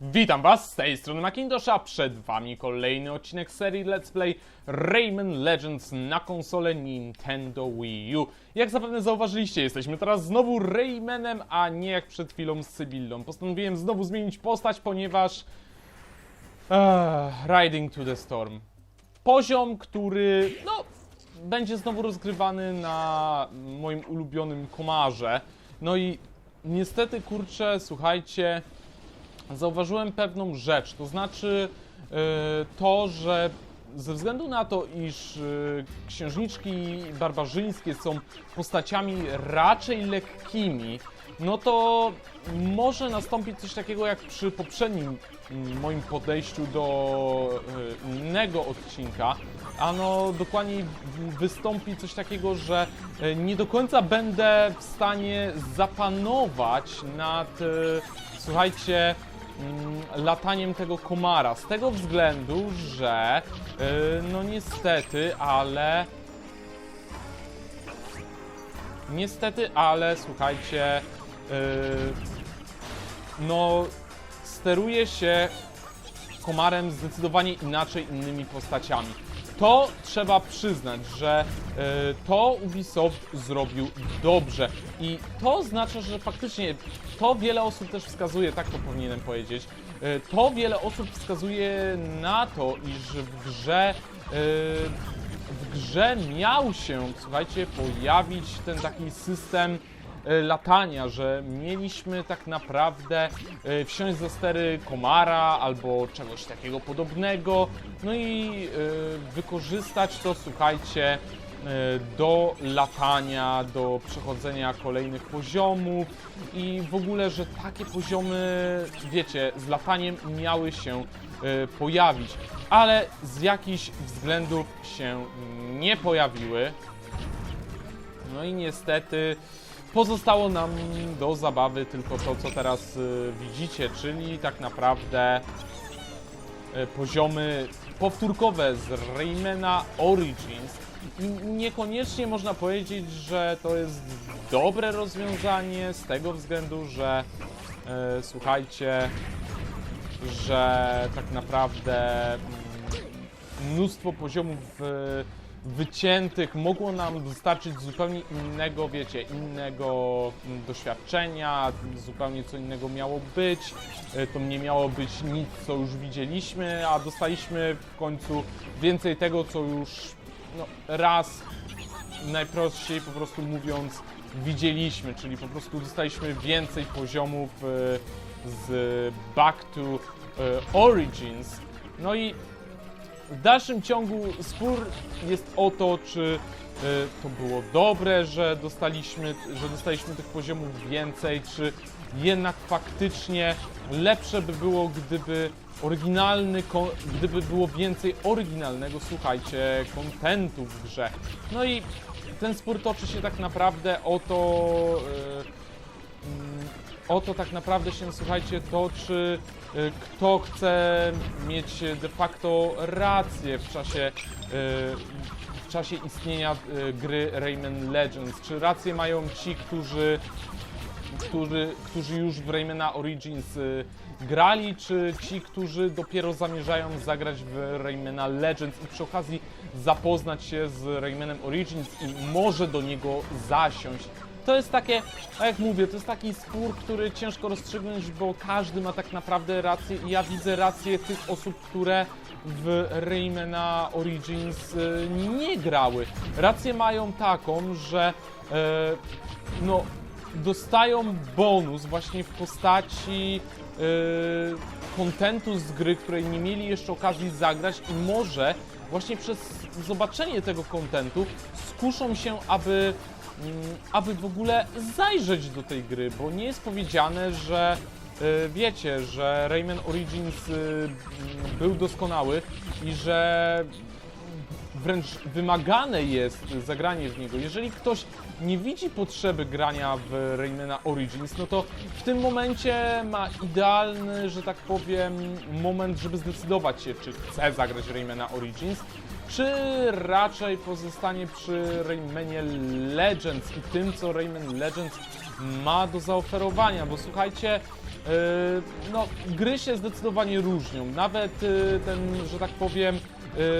Witam Was z tej strony Macintosha, przed Wami kolejny odcinek serii Let's Play Rayman Legends na konsolę Nintendo Wii U. Jak zapewne zauważyliście, jesteśmy teraz znowu Raymanem, a nie jak przed chwilą z Sybillą. Postanowiłem znowu zmienić postać, ponieważ... Ech, Riding to the Storm. Poziom, który, no, będzie znowu rozgrywany na moim ulubionym komarze. No i niestety, kurczę, słuchajcie, zauważyłem pewną rzecz, to znaczy e, to, że ze względu na to, iż e, księżniczki barbarzyńskie są postaciami raczej lekkimi, no to może nastąpić coś takiego jak przy poprzednim moim podejściu do e, innego odcinka, ano dokładniej wystąpi coś takiego, że nie do końca będę w stanie zapanować nad, słuchajcie, lataniem tego komara. Z tego względu, że yy, no niestety, ale niestety, ale słuchajcie, yy, no steruje się komarem zdecydowanie inaczej innymi postaciami. To trzeba przyznać, że e, to Ubisoft zrobił dobrze i to oznacza, że faktycznie to wiele osób też wskazuje, tak to powinienem powiedzieć, e, to wiele osób wskazuje na to, iż w grze e, w grze miał się, słuchajcie, pojawić ten taki system e, latania, że mieliśmy tak naprawdę wsiąść za stery komara albo czegoś takiego podobnego, no i wykorzystać to, słuchajcie, do latania, do przechodzenia kolejnych poziomów i w ogóle, że takie poziomy, wiecie, z lataniem miały się e, pojawić, ale z jakichś względów się nie pojawiły. No i niestety pozostało nam do zabawy tylko to, co teraz y, widzicie, czyli tak naprawdę poziomy powtórkowe z Raymana Origins. Niekoniecznie można powiedzieć, że to jest dobre rozwiązanie z tego względu, że y, słuchajcie, że tak naprawdę mm, mnóstwo poziomów e, wyciętych mogło nam dostarczyć zupełnie innego, wiecie, innego mm, doświadczenia, zupełnie co innego miało być. E, To nie miało być nic, co już widzieliśmy, a dostaliśmy w końcu więcej tego, co już no, raz najprościej po prostu mówiąc widzieliśmy, czyli po prostu dostaliśmy więcej poziomów e, z Back to e, Origins. No i w dalszym ciągu spór jest o to, czy e, to było dobre, że dostaliśmy, że dostaliśmy tych poziomów więcej, czy jednak faktycznie lepsze by było, gdyby oryginalny, gdyby było więcej oryginalnego, słuchajcie, kontentu w grze. No i ten spór toczy się tak naprawdę o to, mm, o to tak naprawdę się, słuchajcie, toczy, y, kto chce mieć de facto rację w czasie, y, w czasie istnienia y, gry Rayman Legends. Czy rację mają ci, którzy, którzy, którzy już w Raymana Origins y, grali, czy ci, którzy dopiero zamierzają zagrać w Raymana Legends i przy okazji zapoznać się z Raymanem Origins i może do niego zasiąść. To jest takie, tak jak mówię, to jest taki spór, który ciężko rozstrzygnąć, bo każdy ma tak naprawdę rację i ja widzę rację tych osób, które w Raymana Origins y, nie grały. Rację mają taką, że e, no, dostają bonus właśnie w postaci e, kontentu z gry, której nie mieli jeszcze okazji zagrać i może właśnie przez zobaczenie tego kontentu skuszą się, aby mm, aby w ogóle zajrzeć do tej gry, bo nie jest powiedziane, że y, wiecie, że Rayman Origins y, mm, był doskonały i że wręcz wymagane jest zagranie w niego. Jeżeli ktoś nie widzi potrzeby grania w Raymana Origins, no to w tym momencie ma idealny, że tak powiem, moment, żeby zdecydować się, czy chce zagrać w Raymana Origins, czy raczej pozostanie przy Raymanie Legends i tym, co Rayman Legends ma do zaoferowania, bo słuchajcie, yy, no, gry się zdecydowanie różnią. Nawet yy, ten, że tak powiem,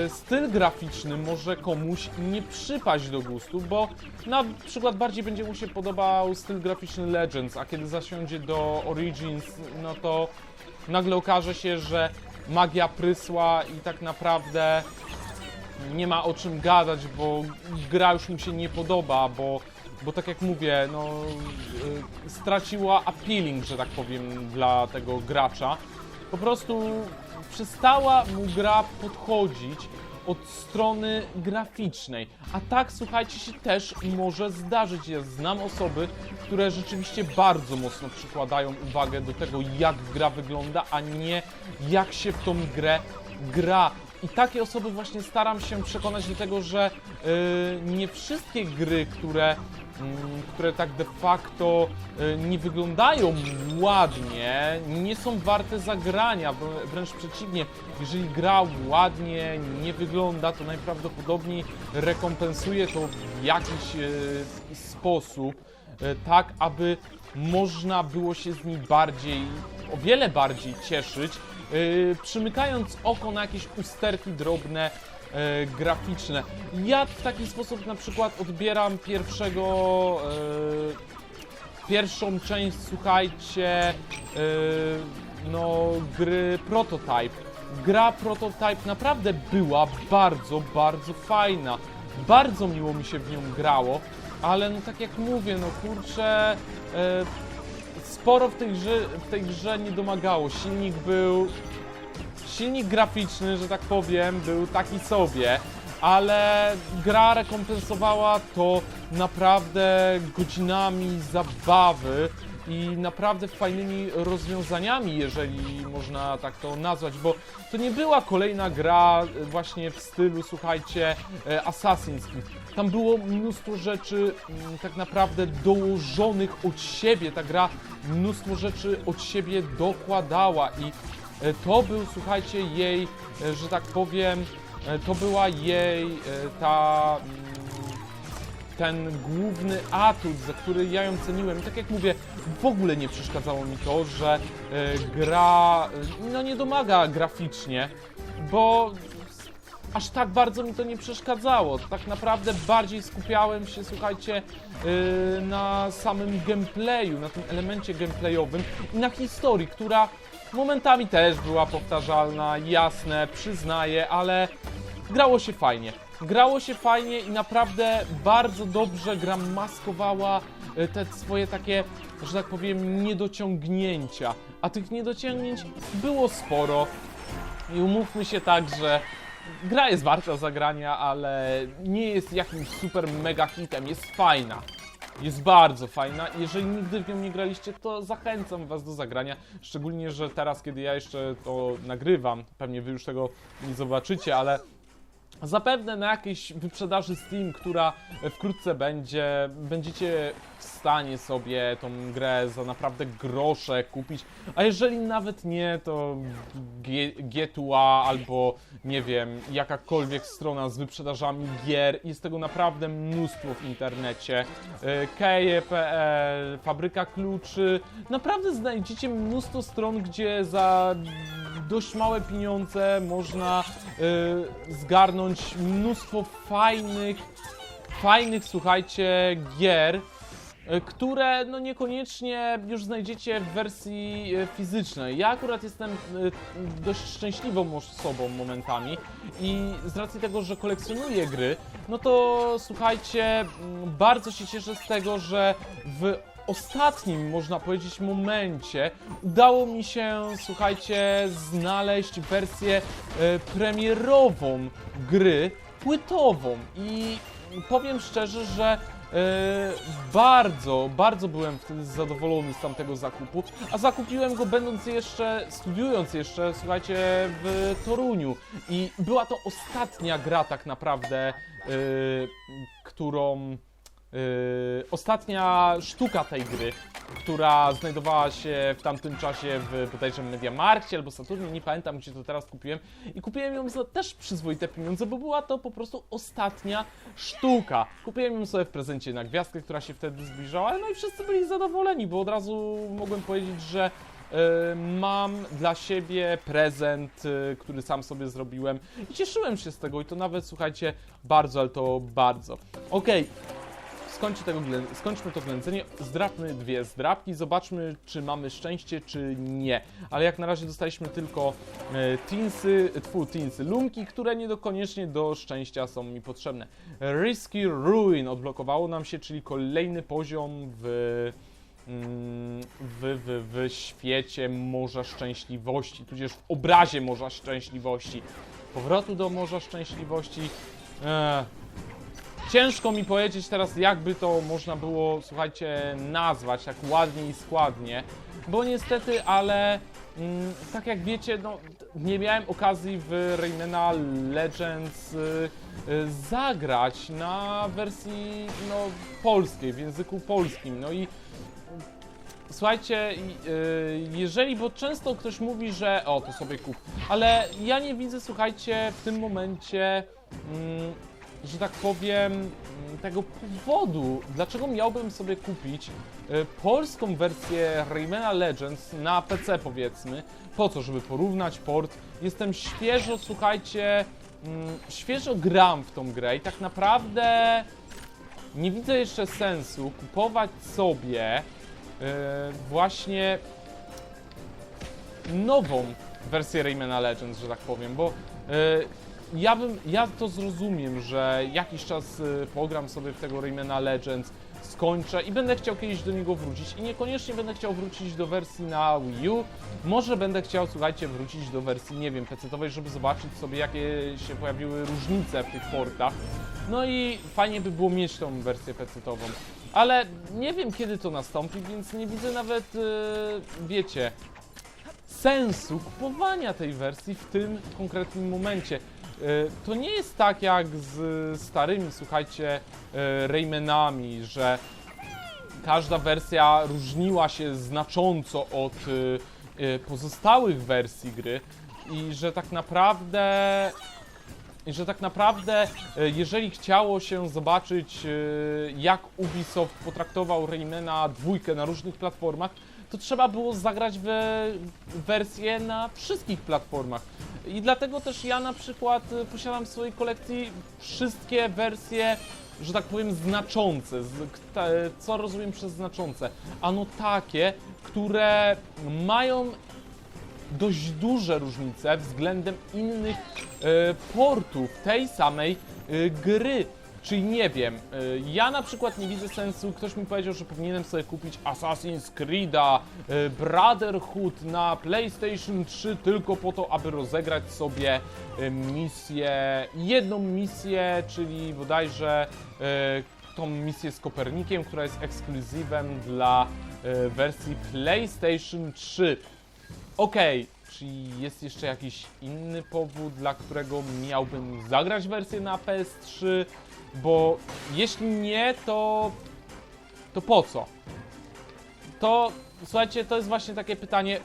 styl graficzny może komuś nie przypaść do gustu, bo na przykład bardziej będzie mu się podobał styl graficzny Legends, a kiedy zasiądzie do Origins, no to nagle okaże się, że magia prysła i tak naprawdę nie ma o czym gadać, bo gra już mu się nie podoba, bo, bo tak jak mówię, no, y, straciła appealing, że tak powiem, dla tego gracza. Po prostu przestała mu gra podchodzić od strony graficznej. A tak, słuchajcie, się też może zdarzyć. Ja znam osoby, które rzeczywiście bardzo mocno przykładają uwagę do tego, jak gra wygląda, a nie jak się w tą grę gra. I takie osoby właśnie staram się przekonać do tego, że y, nie wszystkie gry, które, mm, które tak de facto y, nie wyglądają ładnie, nie są warte zagrania. Wrę- Wręcz przeciwnie, jeżeli gra ładnie nie wygląda, to najprawdopodobniej rekompensuje to w jakiś y, sposób, tak aby można było się z niej bardziej, o wiele bardziej cieszyć, yy, przymykając oko na jakieś usterki drobne yy, graficzne. Ja w taki sposób na przykład odbieram pierwszego, yy, pierwszą część, słuchajcie, yy, no gry Prototype. Gra Prototype naprawdę była bardzo, bardzo fajna. Bardzo miło mi się w nią grało, ale no tak jak mówię, no kurczę, yy, sporo w tej, grze, w tej grze nie domagało. Silnik był. Silnik graficzny, że tak powiem, był taki sobie, ale gra rekompensowała to naprawdę godzinami zabawy i naprawdę fajnymi rozwiązaniami, jeżeli można tak to nazwać, bo to nie była kolejna gra właśnie w stylu, słuchajcie, e, Assassin's Creed. Tam było mnóstwo rzeczy mm, tak naprawdę dołożonych od siebie. Ta gra mnóstwo rzeczy od siebie dokładała i e, to był, słuchajcie, jej, e, że tak powiem, e, to była jej ta mm, ten główny atut, za który ja ją ceniłem. I tak jak mówię, w ogóle nie przeszkadzało mi to, że gra no nie domaga graficznie, bo aż tak bardzo mi to nie przeszkadzało. Tak naprawdę bardziej skupiałem się, słuchajcie, yy, na samym gameplayu, na tym elemencie gameplayowym i na historii, która momentami też była powtarzalna, jasne, przyznaję, ale grało się fajnie. Grało się fajnie i naprawdę bardzo dobrze gra maskowała y, te swoje takie, że tak powiem, niedociągnięcia. A tych niedociągnięć było sporo. I umówmy się tak, że gra jest warta zagrania, ale nie jest jakimś super mega hitem. Jest fajna. Jest bardzo fajna. Jeżeli nigdy w nią nie graliście, to zachęcam Was do zagrania. Szczególnie, że teraz, kiedy ja jeszcze to nagrywam, pewnie Wy już tego nie zobaczycie, ale Zapewne na jakiejś wyprzedaży Steam, która wkrótce będzie, będziecie w stanie sobie tą grę za naprawdę grosze kupić. A jeżeli nawet nie, to G- G2A albo nie wiem, jakakolwiek strona z wyprzedażami gier. Jest tego naprawdę mnóstwo w internecie. E, Keje.pl, Fabryka Kluczy. Naprawdę znajdziecie mnóstwo stron, gdzie za dość małe pieniądze można y, zgarnąć mnóstwo fajnych, fajnych, słuchajcie, gier, y, które no niekoniecznie już znajdziecie w wersji y, fizycznej. Ja akurat jestem y, dość szczęśliwą osobą momentami i z racji tego, że kolekcjonuję gry, no to słuchajcie, mm, bardzo się cieszę z tego, że w ostatnim, można powiedzieć, momencie udało mi się, słuchajcie, znaleźć wersję e, premierową gry płytową. I powiem szczerze, że e, bardzo, bardzo byłem wtedy zadowolony z tamtego zakupu, a zakupiłem go będąc jeszcze, studiując jeszcze, słuchajcie, w Toruniu. I była to ostatnia gra tak naprawdę, e, którą yy, ostatnia sztuka tej gry, która znajdowała się w tamtym czasie w bodajże Mediamarkcie albo Saturnie, nie pamiętam gdzie to teraz kupiłem i kupiłem ją za też przyzwoite pieniądze, bo była to po prostu ostatnia sztuka. Kupiłem ją sobie w prezencie na gwiazdkę, która się wtedy zbliżała, no i wszyscy byli zadowoleni, bo od razu mogłem powiedzieć, że e, mam dla siebie prezent, e, który sam sobie zrobiłem i cieszyłem się z tego i to nawet, słuchajcie, bardzo, ale to bardzo. Okej, skończy tego, skończmy to glęcenie, zdrapmy dwie zdrapki, zobaczmy, czy mamy szczęście, czy nie. Ale jak na razie dostaliśmy tylko e, tinsy, tfu, tinsy, lumki, które nie do szczęścia są mi potrzebne. Risky Ruin odblokowało nam się, czyli kolejny poziom w mm, w, w, w świecie Morza Szczęśliwości, tudzież w obrazie Morza Szczęśliwości. Powrotu do Morza Szczęśliwości. Ech. Ciężko mi powiedzieć teraz, jakby to można było, słuchajcie, nazwać tak ładnie i składnie, bo niestety, ale mm, tak jak wiecie, no, nie miałem okazji w Raymana Legends y, y, zagrać na wersji no, polskiej, w języku polskim. No i Słuchajcie, y, jeżeli, bo często ktoś mówi, że o, to sobie kup, ale ja nie widzę, słuchajcie, w tym momencie, mm, że tak powiem, mm, tego powodu, dlaczego miałbym sobie kupić y, polską wersję Raymana Legends na PC, powiedzmy. Po co, żeby porównać port? Jestem świeżo, słuchajcie, mm, świeżo gram w tą grę i tak naprawdę nie widzę jeszcze sensu kupować sobie e, właśnie nową wersję Raymana Legends, że tak powiem, bo e, ja bym, ja to zrozumiem, że jakiś czas e, pogram sobie w tego Raymana Legends, skończę i będę chciał kiedyś do niego wrócić i niekoniecznie będę chciał wrócić do wersji na Wii U, może będę chciał, słuchajcie, wrócić do wersji, nie wiem, PC-owej, żeby zobaczyć sobie, jakie się pojawiły różnice w tych portach. No i fajnie by było mieć tą wersję PC-ową. Ale nie wiem kiedy to nastąpi, więc nie widzę nawet, yy, wiecie, sensu kupowania tej wersji w tym konkretnym momencie. Yy, To nie jest tak jak z starymi, słuchajcie, yy, Raymanami, że każda wersja różniła się znacząco od y, pozostałych wersji gry i że tak naprawdę że tak naprawdę, e, jeżeli chciało się zobaczyć, e, jak Ubisoft potraktował Raymana dwójkę na różnych platformach, to trzeba było zagrać w wersję na wszystkich platformach. I dlatego też ja na przykład e, posiadam w swojej kolekcji wszystkie wersje, że tak powiem, znaczące. Kta- Co rozumiem przez znaczące? Ano takie, które mają dość duże różnice względem innych e, portów tej samej gry. Czyli nie wiem, e, ja na przykład nie widzę sensu, ktoś mi powiedział, że powinienem sobie kupić Assassin's Creed'a, e, Brotherhood na PlayStation 3 tylko po to, aby rozegrać sobie e, misję, jedną misję, czyli bodajże tą misję z Kopernikiem, która jest ekskluzywem dla wersji PlayStation 3. Okej, czy jest jeszcze jakiś inny powód, dla którego miałbym zagrać wersję na PS3? Bo jeśli nie, to. to po co? To słuchajcie, to jest właśnie takie pytanie,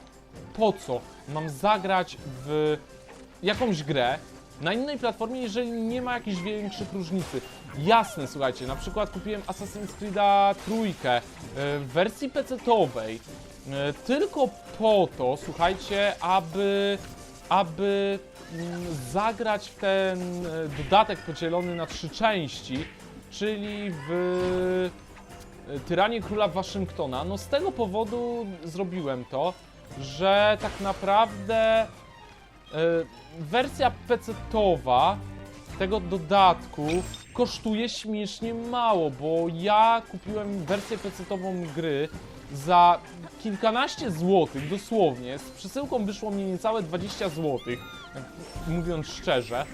po co mam zagrać w jakąś grę na innej platformie, jeżeli nie ma jakichś większych różnicy. Jasne, słuchajcie, na przykład kupiłem Assassin's Creed'a trójkę e, w wersji PC-owej e, tylko po to, słuchajcie, aby aby mm, zagrać w ten e, dodatek podzielony na trzy części, czyli w e, Tyranie Króla Waszyngtona. No z tego powodu zrobiłem to, że tak naprawdę e, wersja PC-towa tego dodatku kosztuje śmiesznie mało, bo ja kupiłem wersję PC-tową gry za kilkanaście złotych, dosłownie. Z przesyłką wyszło mi niecałe 20 złotych, mówiąc szczerze.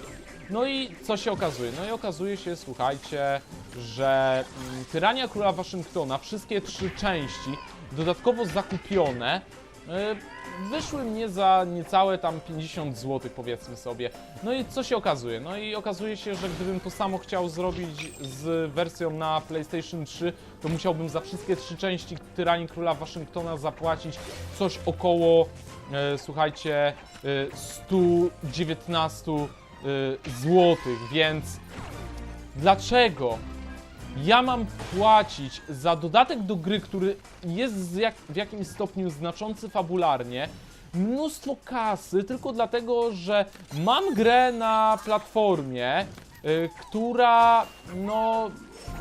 No i co się okazuje? No i okazuje się, słuchajcie, że mm, Tyrania Króla Waszyngtona, wszystkie trzy części, dodatkowo zakupione, E, Wyszły mnie za niecałe tam 50 zł, powiedzmy sobie. No i co się okazuje? No i okazuje się, że gdybym to samo chciał zrobić z wersją na PlayStation 3, to musiałbym za wszystkie trzy części Tyranii Króla Waszyngtona zapłacić coś około, e, słuchajcie, e, 119 e, zł, więc dlaczego ja mam płacić za dodatek do gry, który jest jak, w jakimś stopniu znaczący fabularnie, mnóstwo kasy tylko dlatego, że mam grę na platformie, y, która, no,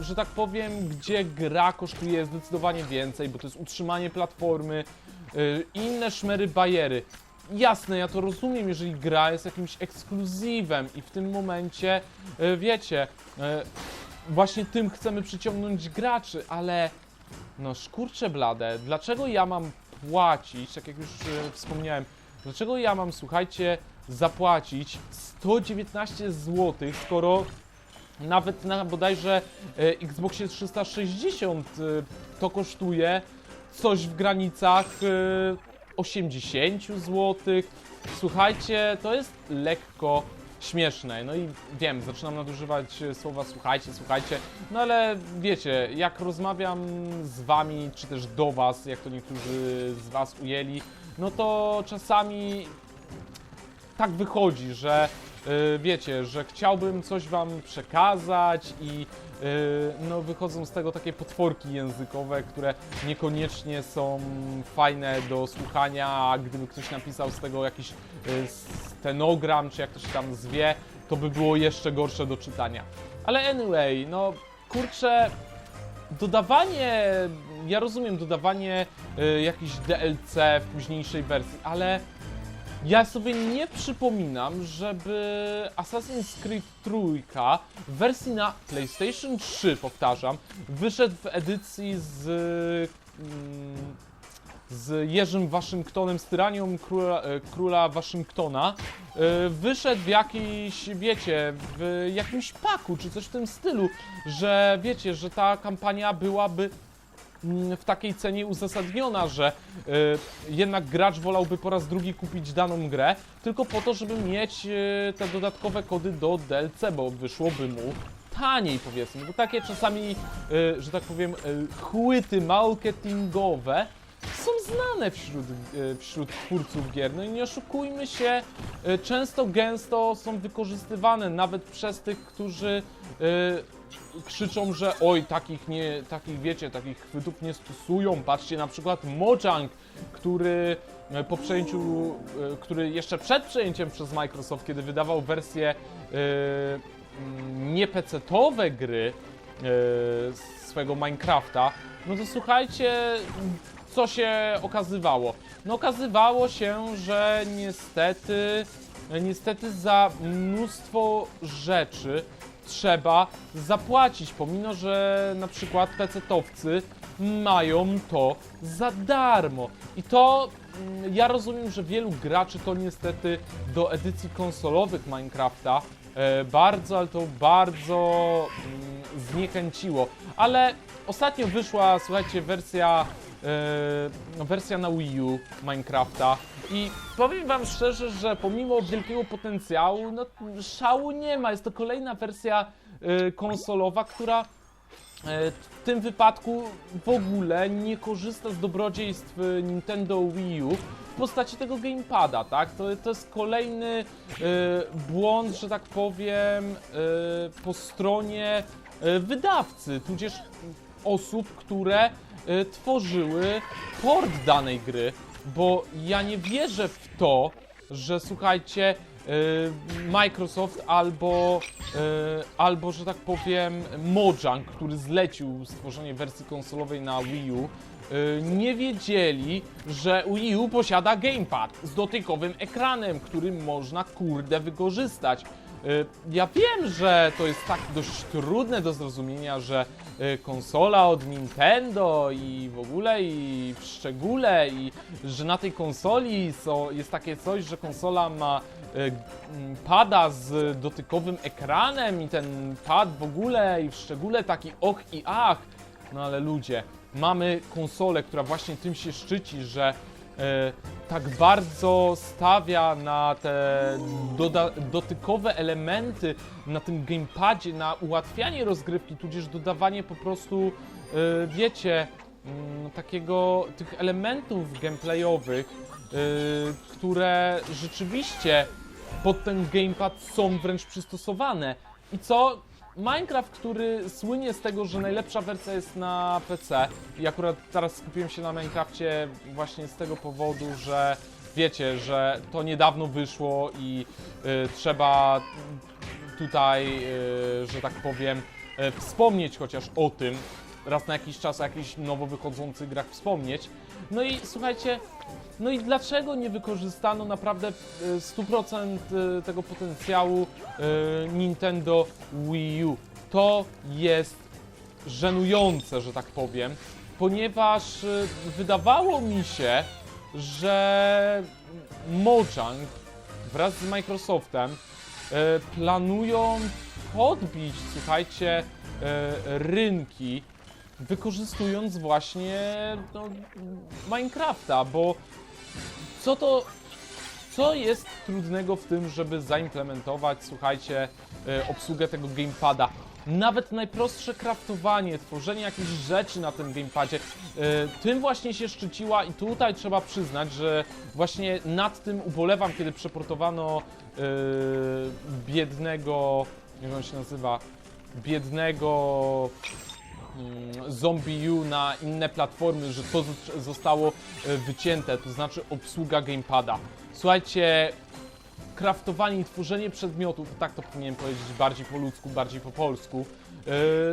że tak powiem, gdzie gra kosztuje zdecydowanie więcej, bo to jest utrzymanie platformy, y, inne szmery bajery. Jasne, ja to rozumiem, jeżeli gra jest jakimś ekskluzywem i w tym momencie, y, wiecie, y, właśnie tym chcemy przyciągnąć graczy, ale no szkurcze blade, dlaczego ja mam płacić, tak jak już e, wspomniałem, dlaczego ja mam, słuchajcie, zapłacić 119 zł, skoro nawet na bodajże e, Xboxie 360 e, to kosztuje coś w granicach e, 80 zł. Słuchajcie, to jest lekko śmieszne. No i wiem, zaczynam nadużywać e, słowa słuchajcie, słuchajcie, no ale wiecie, jak rozmawiam z wami, czy też do was, jak to niektórzy z was ujęli, no to czasami tak wychodzi, że y, wiecie, że chciałbym coś wam przekazać i y, no wychodzą z tego takie potworki językowe, które niekoniecznie są fajne do słuchania, a gdyby ktoś napisał z tego jakiś y, stenogram, czy jak to się tam zwie, to by było jeszcze gorsze do czytania. Ale anyway, no kurczę, dodawanie, ja rozumiem dodawanie y, jakichś DLC w późniejszej wersji, ale ja sobie nie przypominam, żeby Assassin's Creed Trójka w wersji na PlayStation 3, powtarzam, wyszedł w edycji z, mm, z Jerzym Waszyngtonem, z tyranią króla, e, króla Waszyngtona, e, wyszedł w jakiejś, wiecie, w jakimś paku, czy coś w tym stylu, że wiecie, że ta kampania byłaby mm, w takiej cenie uzasadniona, że y, jednak gracz wolałby po raz drugi kupić daną grę, tylko po to, żeby mieć te dodatkowe kody do DLC, bo wyszłoby mu taniej powiedzmy, bo takie czasami, y, że tak powiem, y, chłyty marketingowe są znane wśród, y, wśród twórców gier. No i nie oszukujmy się, y, często gęsto są wykorzystywane nawet przez tych, którzy y, krzyczą, że oj, takich nie, takich wiecie, takich chwytów nie stosują. Patrzcie na przykład Mojang, który e, po przejęciu, e, który jeszcze przed przejęciem przez Microsoft, kiedy wydawał wersje e, mm, nie PC-towe gry e, swojego Minecrafta, no to słuchajcie, co się okazywało? No okazywało się, że niestety, niestety za mnóstwo rzeczy trzeba zapłacić, pomimo że na przykład PC-towcy mają to za darmo. I to mm, ja rozumiem, że wielu graczy to niestety do edycji konsolowych Minecrafta e, bardzo, ale to bardzo mm, zniechęciło. Ale ostatnio wyszła, słuchajcie, wersja e, wersja na Wii U Minecrafta i powiem wam szczerze, że pomimo wielkiego potencjału, no szału nie ma. Jest to kolejna wersja e, konsolowa, która e, w tym wypadku w ogóle nie korzysta z dobrodziejstw Nintendo Wii U w postaci tego gamepada, tak? To, to jest kolejny błąd, że tak powiem, po stronie wydawcy, tudzież osób, które tworzyły port danej gry, bo ja nie wierzę w to, że słuchajcie, e, Microsoft albo, e, albo, że tak powiem, Mojang, który zlecił stworzenie wersji konsolowej na Wii U, nie wiedzieli, że Wii U posiada gamepad z dotykowym ekranem, który można kurde wykorzystać. Y, Ja wiem, że to jest tak dość trudne do zrozumienia, że y, konsola od Nintendo i w ogóle i w szczególe i że na tej konsoli jest takie coś, że konsola ma y, pada z dotykowym ekranem i ten pad w ogóle i w szczególe taki och i ach. No ale ludzie, mamy konsolę, która właśnie tym się szczyci, że tak bardzo stawia na te dotykowe elementy na tym gamepadzie, na ułatwianie rozgrywki, tudzież dodawanie po prostu, e, wiecie, mm, takiego, tych elementów gameplayowych, e, które rzeczywiście pod ten gamepad są wręcz przystosowane. I co? Minecraft, który słynie z tego, że najlepsza wersja jest na PC i akurat teraz skupiłem się na Minecrafcie właśnie z tego powodu, że wiecie, że to niedawno wyszło i y, trzeba tutaj, y, że tak powiem, y, wspomnieć chociaż o tym, raz na jakiś czas o jakichś nowo wychodzących grach wspomnieć. No i słuchajcie, no i dlaczego nie wykorzystano naprawdę y, 100% y, tego potencjału y, Nintendo Wii U? To jest żenujące, że tak powiem, ponieważ wydawało mi się, że Mojang wraz z Microsoftem planują podbić, słuchajcie, rynki wykorzystując właśnie no, Minecrafta, bo co to, co jest trudnego w tym, żeby zaimplementować, słuchajcie, e, obsługę tego gamepada? Nawet najprostsze kraftowanie, tworzenie jakichś rzeczy na tym gamepadzie, e, tym właśnie się szczyciła i tutaj trzeba przyznać, że właśnie nad tym ubolewam, kiedy przeportowano e, biednego, jak on się nazywa, biednego Zombie U na inne platformy, że to zo- zostało e, wycięte, to znaczy obsługa gamepada. Słuchajcie, kraftowanie i tworzenie przedmiotów, tak to powinienem powiedzieć bardziej po ludzku, bardziej po polsku.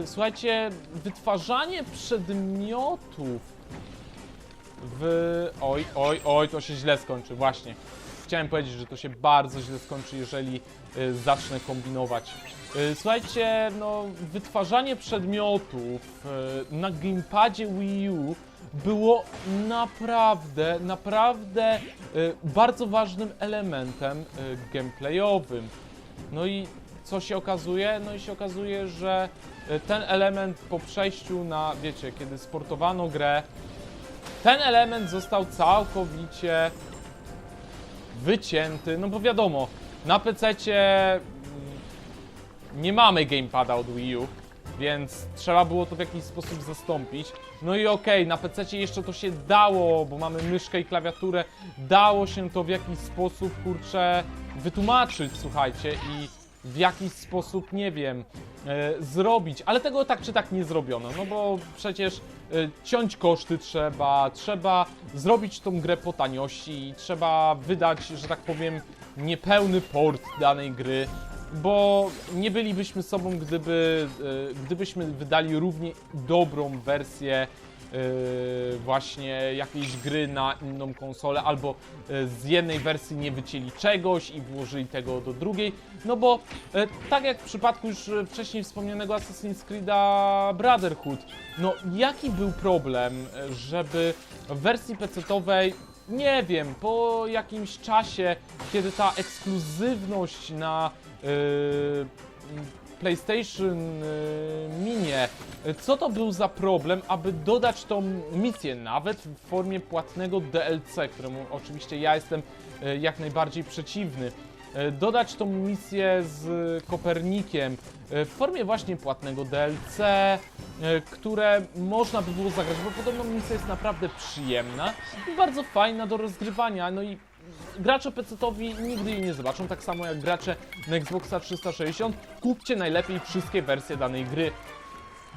E, Słuchajcie, wytwarzanie przedmiotów w... Oj, oj, oj, to się źle skończy, właśnie. Chciałem powiedzieć, że to się bardzo źle skończy, jeżeli y, zacznę kombinować. Y, słuchajcie, no, wytwarzanie przedmiotów y, na gamepadzie Wii U było naprawdę, naprawdę y, bardzo ważnym elementem y, gameplayowym. No i co się okazuje? No i się okazuje, że y, ten element po przejściu na, wiecie, kiedy sportowano grę, ten element został całkowicie wycięty, no bo wiadomo, na PC nie mamy gamepada od Wii U, więc trzeba było to w jakiś sposób zastąpić. No i okej, na PC jeszcze to się dało, bo mamy myszkę i klawiaturę, dało się to w jakiś sposób, kurczę, wytłumaczyć, słuchajcie, i w jakiś sposób, nie wiem, e, zrobić, ale tego tak czy tak nie zrobiono, no bo przecież e, ciąć koszty trzeba, trzeba zrobić tą grę po taniości, trzeba wydać, że tak powiem, niepełny port danej gry, bo nie bylibyśmy sobą, gdyby, e, gdybyśmy wydali równie dobrą wersję e, właśnie jakiejś gry na inną konsolę, albo e, z jednej wersji nie wycięli czegoś i włożyli tego do drugiej, no bo e, tak jak w przypadku już wcześniej wspomnianego Assassin's Creed'a Brotherhood, no jaki był problem, żeby w wersji PC-owej nie wiem, po jakimś czasie, kiedy ta ekskluzywność na yy, PlayStation co to był za problem, aby dodać tą misję, nawet w formie płatnego DLC, któremu oczywiście ja jestem yy, jak najbardziej przeciwny. Yy, Dodać tą misję z Kopernikiem yy, w formie właśnie płatnego DLC, które można by było zagrać, bo podobno misja jest naprawdę przyjemna i bardzo fajna do rozgrywania. No i gracze PC-towi nigdy jej nie zobaczą, tak samo jak gracze na Xboxa 360. Kupcie najlepiej wszystkie wersje danej gry.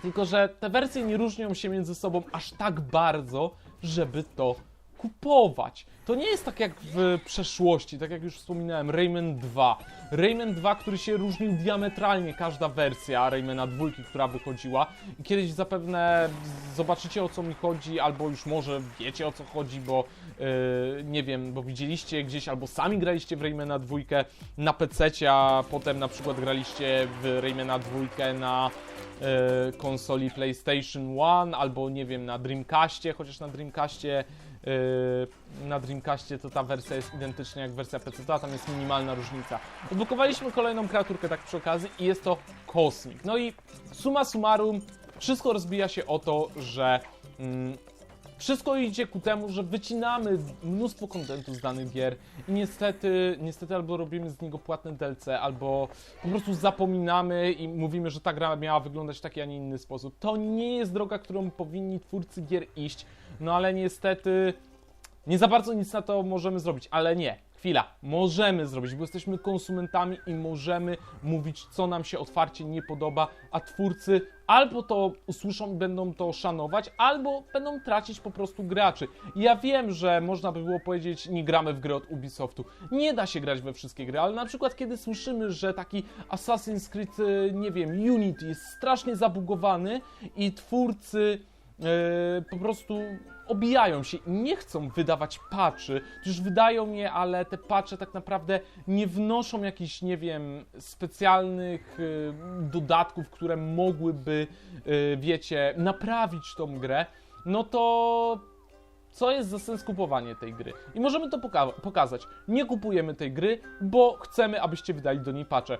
Tylko, że te wersje nie różnią się między sobą aż tak bardzo, żeby to kupować. To nie jest tak jak w przeszłości, tak jak już wspominałem, Rayman 2. Rayman 2, który się różnił diametralnie, każda wersja Raymana 2, która wychodziła. Kiedyś zapewne zobaczycie o co mi chodzi, albo już może wiecie o co chodzi, bo yy, nie wiem, bo widzieliście gdzieś, albo sami graliście w Raymana 2 na PC, a potem na przykład graliście w Raymana 2 na e, konsoli PlayStation 1 albo nie wiem na Dreamcastie, chociaż na Dreamcastie na Dreamcastie to ta wersja jest identyczna jak wersja PC, a tam jest minimalna różnica. Odblokowaliśmy kolejną kreaturkę tak przy okazji i jest to Kosmik. No i summa summarum wszystko rozbija się o to, że mm, Wszystko idzie ku temu, że wycinamy mnóstwo kontentu z danych gier i niestety, niestety albo robimy z niego płatne DLC, albo po prostu zapominamy i mówimy, że ta gra miała wyglądać w taki, a nie inny sposób. To nie jest droga, którą powinni twórcy gier iść, no ale niestety nie za bardzo nic na to możemy zrobić, ale nie. Chwila, możemy zrobić, bo jesteśmy konsumentami i możemy mówić, co nam się otwarcie nie podoba, a twórcy albo to usłyszą i będą to szanować, albo będą tracić po prostu graczy. Ja wiem, że można by było powiedzieć, nie gramy w gry od Ubisoftu. Nie da się grać we wszystkie gry, ale na przykład kiedy słyszymy, że taki Assassin's Creed, y, nie wiem, Unity jest strasznie zabugowany i twórcy Yy, po prostu obijają się i nie chcą wydawać patchy. Już wydają je, ale te patche tak naprawdę nie wnoszą jakichś, nie wiem, specjalnych yy, dodatków, które mogłyby, yy, wiecie, naprawić tą grę. No to co jest za sens kupowanie tej gry? I możemy to poka- pokazać. Nie kupujemy tej gry, bo chcemy, abyście wydali do niej patche.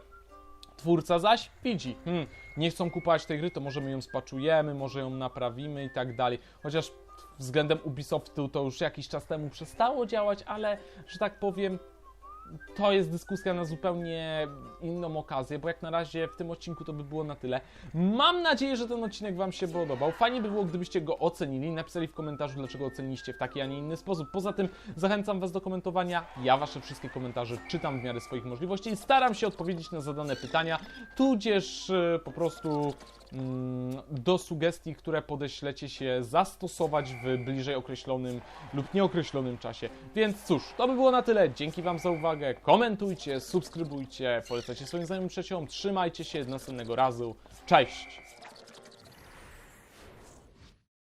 Twórca zaś widzi, hmm, nie chcą kupować tej gry, to może my ją spaczujemy, może ją naprawimy i tak dalej. Chociaż względem Ubisoftu to już jakiś czas temu przestało działać, ale że tak powiem, to jest dyskusja na zupełnie inną okazję, bo jak na razie w tym odcinku to by było na tyle. Mam nadzieję, że ten odcinek Wam się podobał. Fajnie by było, gdybyście go ocenili, napisali w komentarzu, dlaczego oceniliście w taki, a nie inny sposób. Poza tym zachęcam Was do komentowania. Ja Wasze wszystkie komentarze czytam w miarę swoich możliwości i staram się odpowiedzieć na zadane pytania, tudzież e, po prostu do sugestii, które podeślecie się zastosować w bliżej określonym lub nieokreślonym czasie. Więc cóż, to by było na tyle. Dzięki Wam za uwagę. Komentujcie, subskrybujcie, polecajcie swoim znajomym przyjaciołom. Trzymajcie się, następnego razu. Cześć!